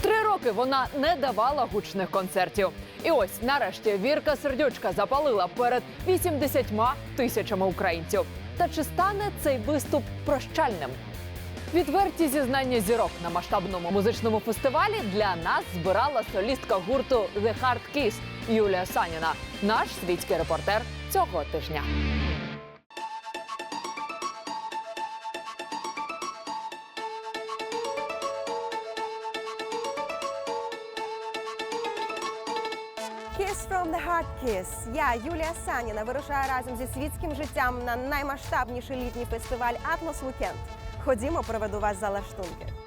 Три роки вона не давала гучних концертів. І ось нарешті Вірка Сердючка запалила перед 80 тисячами українців. Та чи стане цей виступ прощальним? Відверті зізнання зірок на масштабному музичному фестивалі для нас збирала солістка гурту The Hard Kiss Юлія Саніна, наш світський репортер цього тижня. Kiss. Я, Юлія Саніна, вирушаю разом зі світським життям на наймасштабніший літній фестиваль Атмос Weekend. Ходімо, проведу вас за лаштунки.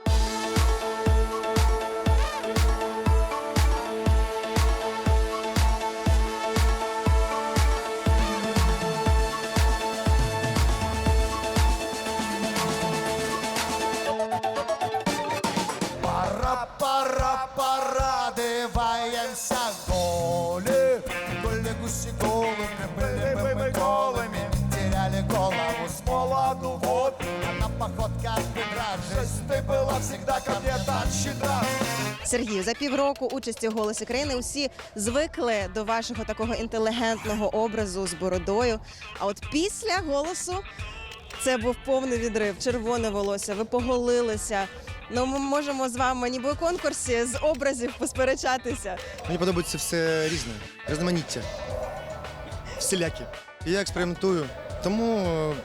Была всегда ко щедра. Сергію, за півроку участі у голосі країни усі звикли до вашого такого інтелігентного образу з бородою. А от після голосу це був повний відрив, червоне волосся, ви поголилися. Ну, ми можемо з вами ніби у конкурсі з образів посперечатися. Мені подобається все різне, різноманіття, всілякі. І я експериментую. Тому е,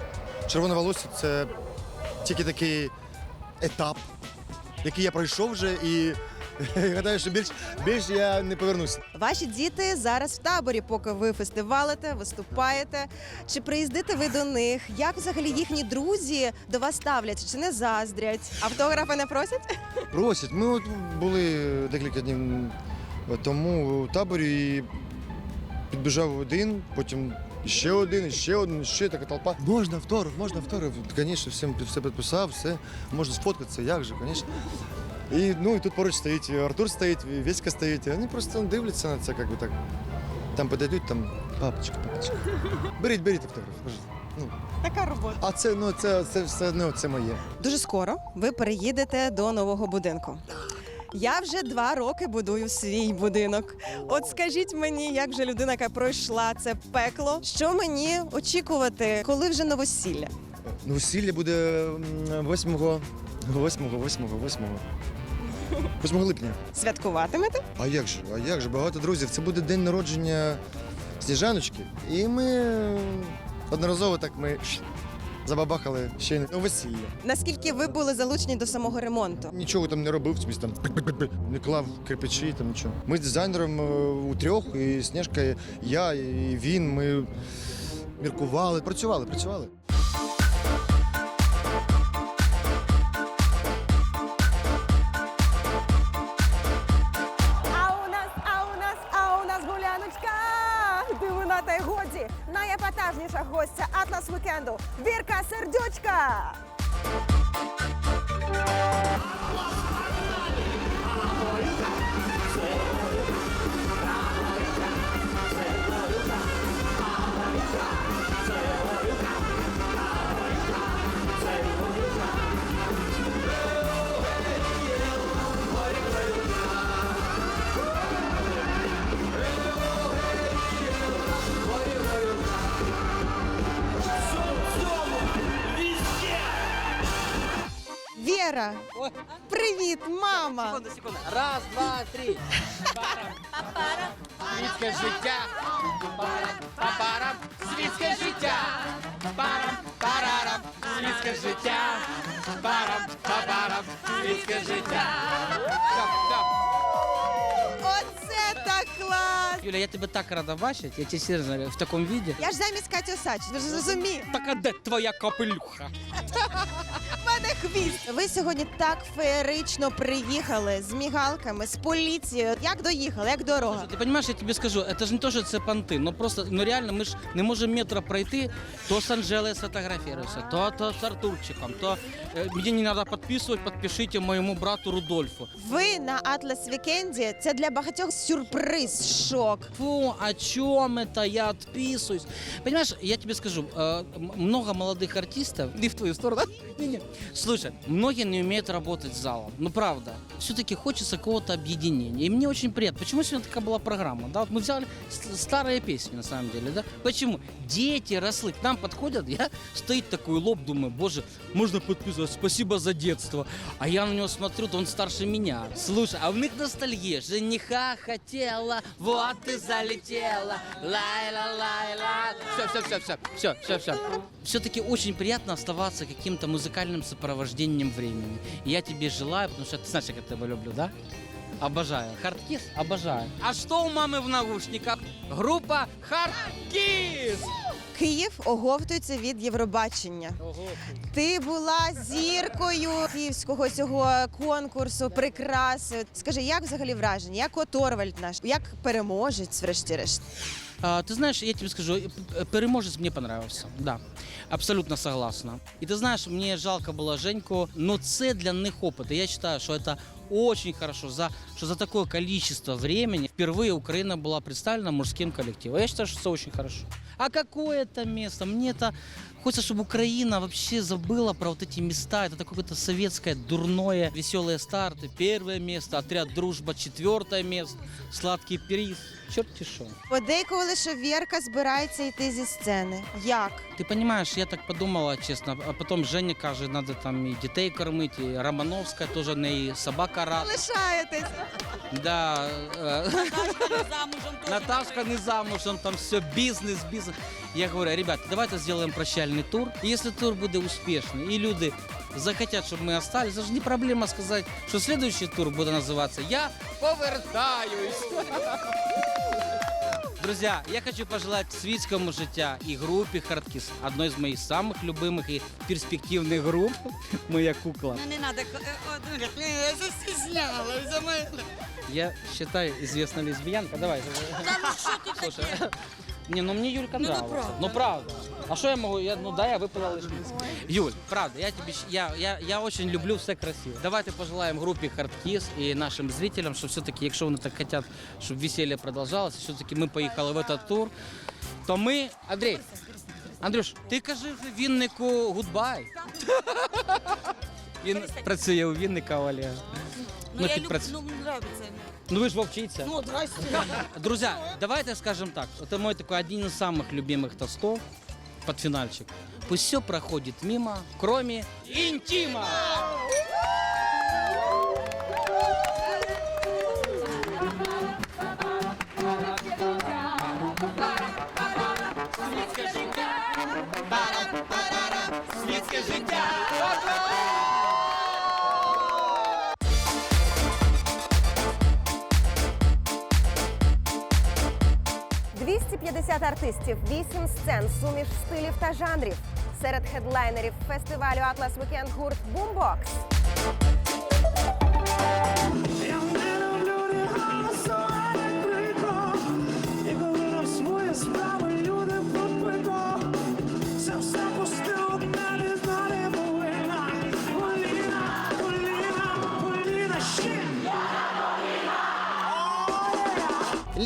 червоне волосся це тільки такий етап, який я пройшов вже і гадаю, що більш, більш я не повернуся. Ваші діти зараз в таборі, поки ви фестивалите, виступаєте. Чи приїздите ви до них? Як взагалі їхні друзі до вас ставляться? Чи не заздрять? Автографи не просять? Просять. Ми от були декілька днів тому у таборі і підбіжав один, потім ще один, ще один, ще така толпа. Можна автограф, можна автограф. Звісно, всім все підписав, все, можна сфоткатися, як же, звісно. І, ну, і тут поруч стоїть Артур стоїть, Веська стоїть, і вони просто дивляться на це, як би так. Там подойдуть, там папочка, папочка. Беріть, беріть автограф. Ну, Така робота. а це, ну, це, це все одно це моє. Дуже скоро ви переїдете до нового будинку. Я вже два роки будую свій будинок. От скажіть мені, як же людина, яка пройшла це пекло, що мені очікувати, коли вже новосілля? Весілля буде 8 8 8 8 8 липня. Святкуватимете? А як же? А як же? Багато друзів. Це буде день народження Сніжаночки. І ми одноразово так ми забабахали ще ну, весілля. Наскільки ви були залучені до самого ремонту? Нічого там не робив, собі там не клав кирпичі, там нічого. Ми з дизайнером е, у трьох, і Снежка, і я, і він. Ми міркували, працювали, працювали. Найепатажніша гостя Атлас Вікенду Вірка Сердючка! Віра! Привіт, мама! Секунду, секунду. Раз, два, три. Парам. Світське життя. Парам, папарам. Світське життя. Парам, парарам. Світське життя. Парам, папарам. Світське життя. Все, все. Оце так клас! Юля, я тебе так рада бачити, я тебе серйозно в такому віді. Я ж замість Каті Осадчі, ти ж зрозумій. Так а де твоя капелюха? В мене хвіст. Ви сьогодні так феєрично приїхали з мігалками, з поліцією. Як доїхали? Як дорога? Ти розумієш, я тобі скажу, це ж не то, що це понти, ну просто ну реально ми ж не можемо метро пройти, то з Анжелою сфотографіруєшся, то, то з Артурчиком, то е, мені не треба підписувати, підпишіть моєму брату Рудольфу. Ви на Атлас Вікенді. Це для багатьох сюрприз, шок. Фу, о чем это? Я отписываюсь. Понимаешь, я тебе скажу, э, м- много молодых артистов, не в твою сторону, не-не. Слушай, многие не умеют работать с залом, ну правда. Все-таки хочется какого-то объединения. И мне очень приятно. Почему сегодня такая была программа? Да, вот мы взяли старые песни, на самом деле, да? Почему? Дети росли, к нам подходят, я стоит такой лоб, думаю, боже, можно подписывать, спасибо за детство. А я на него смотрю, то он старше меня. Слушай, а у них ностальгия. Жениха хотела, вот ты залетела. Лай-ла-лай-ла. Все, все, все, все, все, все, все. Все-таки очень приятно оставаться каким-то музыкальным сопровождением времени. И я тебе желаю, потому что ты знаешь, как я тебя люблю, да? Обожаю. Хардкис? Обожаю. А что у мамы в наушниках? Группа Хардкис! Київ оговтується від Євробачення. Ти була зіркою київського цього конкурсу, прикраси. Скажи, як взагалі враження? Як Оторвальд наш, як переможець, врешті-решт? А, ты знаешь, я тебе скажу, э, п- переможец мне понравился. Да, абсолютно согласна. И ты знаешь, мне жалко было Женьку, но це для них опыт. И я считаю, что это очень хорошо, за, что за такое количество времени впервые Украина была представлена мужским коллективом. Я считаю, что это очень хорошо. А какое это место? Мне это хочется, чтобы Украина вообще забыла про вот эти места. Это такое какое-то советское, дурное, веселые старты. Первое место, отряд дружба, четвертое место, сладкий приз. Черт шо. Подейкували, що Вірка збирається йти зі сцени. Як? Ты понимаешь, я так подумала, честно, а потом Женя каже, надо там и детей кормить, и Романовская тоже не и собака рад. Лишаєтесь. Да, э, Наташка не замужем, там все бизнес, бизнес. Я говорю, ребята, давайте сделаем прощальный тур. И Если тур буде успешный, и люди захотят, чтобы мы остались, это же не проблема сказать, что следующий тур буде называться «Я повертаюсь». Друзья, я хочу пожелать світському життя и группе Хардкис, одной из моих самых любимых и перспективных групп, моя кукла. Ну, Не надо, я застіснялась за мене. Я считаю, известная лесбиянка. Давай. Та ну що ти Слушай, таке? не, ну мне Юлька Ну, да нравится. правда. Ну правда. А что я могу? Я, ну да, я выпала лишь Юль, правда, я тебе, щ- я, я, я очень люблю все красиво. Давайте пожелаем группе Hardkiss и нашим зрителям, что все-таки, якщо вони так хотят, чтобы веселье продолжалось, все-таки мы поехали в этот тур, то мы, Андрей, Андрюш, ти кажи вже Віннику гудбай. Він працює у Вінника, Оля. Ну, Ну, я підпрацю- люблю, ну, нравится. Ну ви ж вовчиця. Ну, здрасте. Друзья, давайте скажем так. Это мой такой один из самых любимых тостов под финальчик. Пусть все проходит мимо, кроме интима. Світське життя. 250 артистів, 8 сцен, суміш стилів та жанрів. Серед хедлайнерів фестивалю Атлас Вікенд гурт Бумбокс.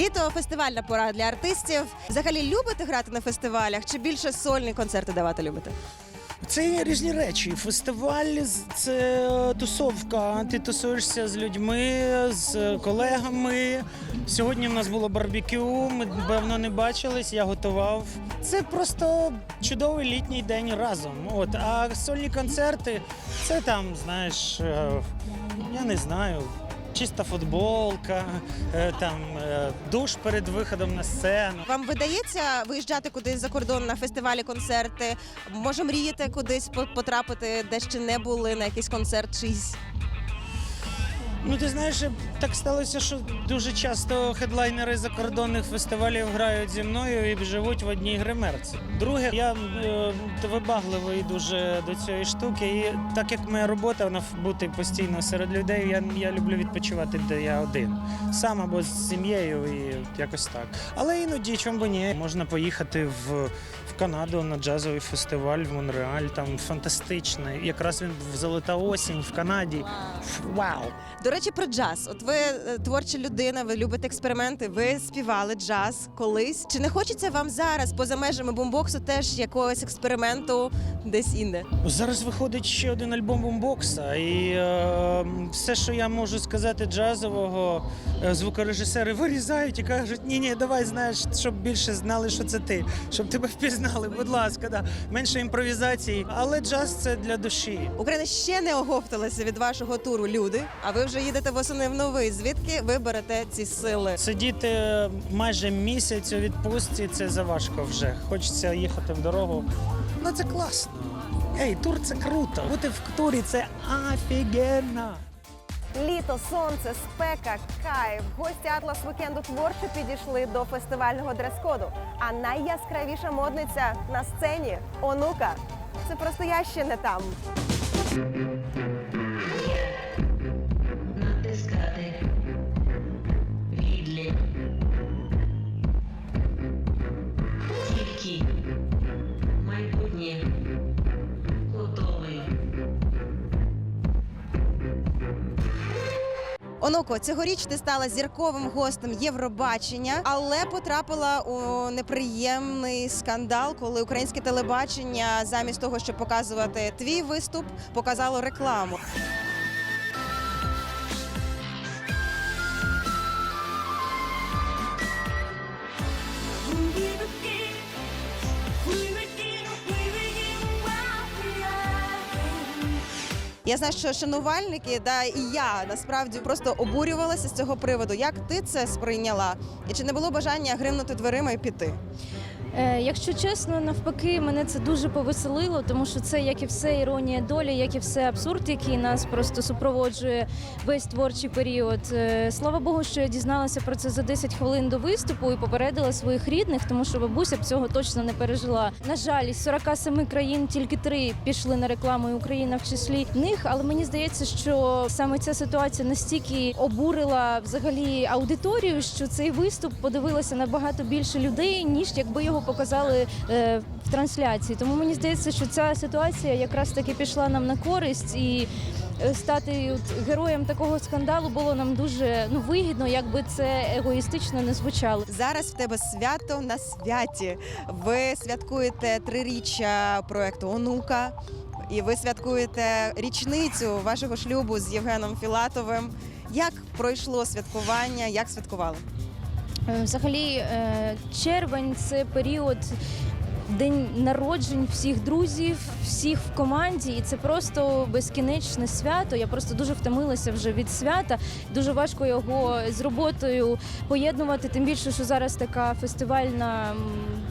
Літо фестивальна пора для артистів. Взагалі любите грати на фестивалях чи більше сольні концерти давати любите? Це різні речі. Фестиваль це тусовка. Ти тусуєшся з людьми, з колегами. Сьогодні в нас було барбекю. Ми давно не бачились, я готував. Це просто чудовий літній день разом. От а сольні концерти це там, знаєш, е, я не знаю. Чиста футболка, е, там е, душ перед виходом на сцену. Вам видається виїжджати кудись за кордон на фестивалі, концерти? Може, мрієте кудись по- потрапити, де ще не були на якийсь концерт чийсь? Ну, ти знаєш, так сталося, що дуже часто хедлайнери закордонних фестивалів грають зі мною і живуть в одній гримерці. Друге, я е, вибагливий дуже до цієї штуки. І так як моя робота вона бути постійно серед людей, я, я люблю відпочивати, де я один. Сам або з сім'єю і якось так. Але іноді, чому б ні, можна поїхати в, в Канаду на джазовий фестиваль в Монреаль. Там фантастичний. Якраз він в золота осінь в Канаді. Вау! До речі, про джаз. От ви е, творча людина, ви любите експерименти, ви співали джаз колись. Чи не хочеться вам зараз, поза межами бумбоксу, теж якогось експерименту десь інде? Зараз виходить ще один альбом бумбокса, і е, все, що я можу сказати джазового, е, звукорежисери вирізають і кажуть: ні, ні, давай знаєш, щоб більше знали, що це ти, щоб тебе впізнали. Будь ласка, да. менше імпровізації. Але джаз це для душі. Україна ще не оговталася від вашого туру люди, а ви вже їдете восени в новий. Звідки ви берете ці сили? Сидіти майже місяць у відпустці це заважко вже. Хочеться їхати в дорогу. Ну це класно. Ей, тур це круто. Бути в турі це офігенно. Літо, сонце, спека, кайф. Гості Атлас Вікенду творчо підійшли до фестивального дрес-коду. А найяскравіша модниця на сцені онука. Це просто я ще не там. Онуко, цьогоріч ти стала зірковим гостем Євробачення, але потрапила у неприємний скандал, коли українське телебачення замість того, щоб показувати твій виступ, показало рекламу. Я знаю, що шанувальники, да і я насправді просто обурювалася з цього приводу. Як ти це сприйняла? І чи не було бажання гримнути дверима і піти? Е, Якщо чесно, навпаки, мене це дуже повеселило, тому що це як і все іронія долі, як і все абсурд, який нас просто супроводжує весь творчий період. Е, Слава Богу, що я дізналася про це за 10 хвилин до виступу і попередила своїх рідних, тому що бабуся б цього точно не пережила. На жаль, із 47 країн тільки три пішли на рекламу, і Україна в числі них. Але мені здається, що саме ця ситуація настільки обурила взагалі аудиторію, що цей виступ подивилося набагато більше людей, ніж якби його показали е, в трансляції. Тому мені здається, що ця ситуація якраз таки пішла нам на користь і. е, Стати героєм такого скандалу було нам дуже ну вигідно, якби це егоїстично не звучало. Зараз в тебе свято на святі. Ви святкуєте триріччя проекту Онука, і ви святкуєте річницю вашого шлюбу з Євгеном Філатовим. Як пройшло святкування? Як святкували? Е, Взагалі, е, червень це період. День народжень всіх друзів, всіх в команді, і це просто безкінечне свято. Я просто дуже втомилася вже від свята. Дуже важко його з роботою поєднувати. Тим більше, що зараз така фестивальна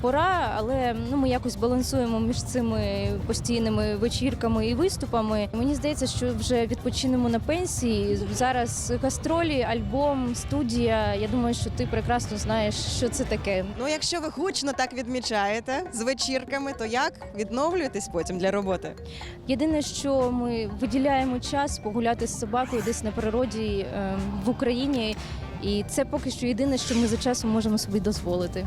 пора, але ну ми якось балансуємо між цими постійними вечірками і виступами. Мені здається, що вже відпочинемо на пенсії. Зараз гастролі, альбом, студія. Я думаю, що ти прекрасно знаєш, що це таке. Ну, якщо ви гучно так відмічаєте з вечірками, то як відновлюєтесь потім для роботи? Єдине, що ми виділяємо час погуляти з собакою десь на природі е, в Україні, і це поки що єдине, що ми за часом можемо собі дозволити.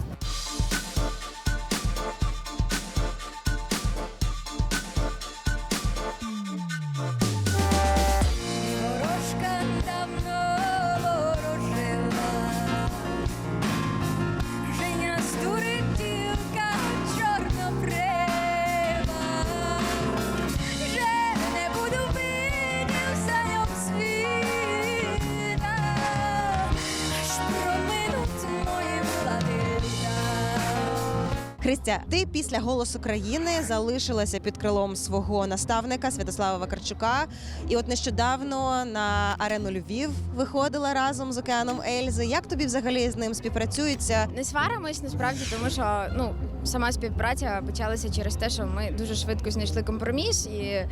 Христя, ти після голосу країни залишилася під крилом свого наставника Святослава Вакарчука. І от нещодавно на арену Львів виходила разом з океаном Ельзи. Як тобі взагалі з ним співпрацюється? Не сваримось насправді, тому що ну сама співпраця почалася через те, що ми дуже швидко знайшли компроміс, і е,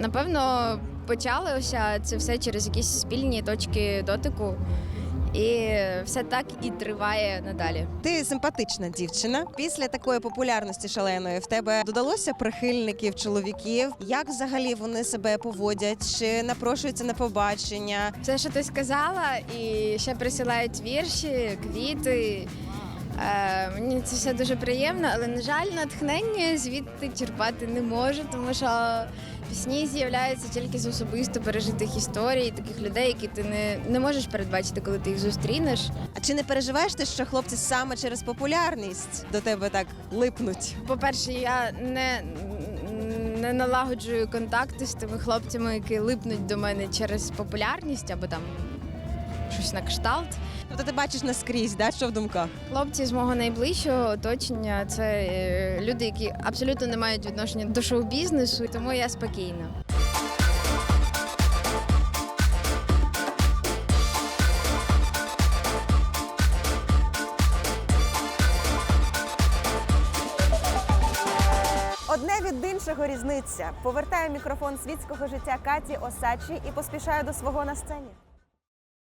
напевно почалося це все через якісь спільні точки дотику. І все так і триває надалі. Ти симпатична дівчина. Після такої популярності шаленої в тебе додалося прихильників чоловіків. Як взагалі вони себе поводять? Чи напрошуються на побачення? Все, що ти сказала, і ще присилають вірші, квіти. Е, мені це все дуже приємно, але на жаль, натхнення звідти черпати не можу, тому що пісні з'являються тільки з особисто пережитих історій, таких людей, які ти не, не можеш передбачити, коли ти їх зустрінеш. А чи не переживаєш ти, що хлопці саме через популярність до тебе так липнуть? По-перше, я не, не налагоджую контакти з тими хлопцями, які липнуть до мене через популярність або там щось на кшталт. Тобто ти бачиш наскрізь, да? що в думках? Хлопці з мого найближчого оточення це е, люди, які абсолютно не мають відношення до шоу-бізнесу, тому я спокійна. Одне від іншого різниця. Повертаю мікрофон світського життя Каті Осачі і поспішаю до свого на сцені.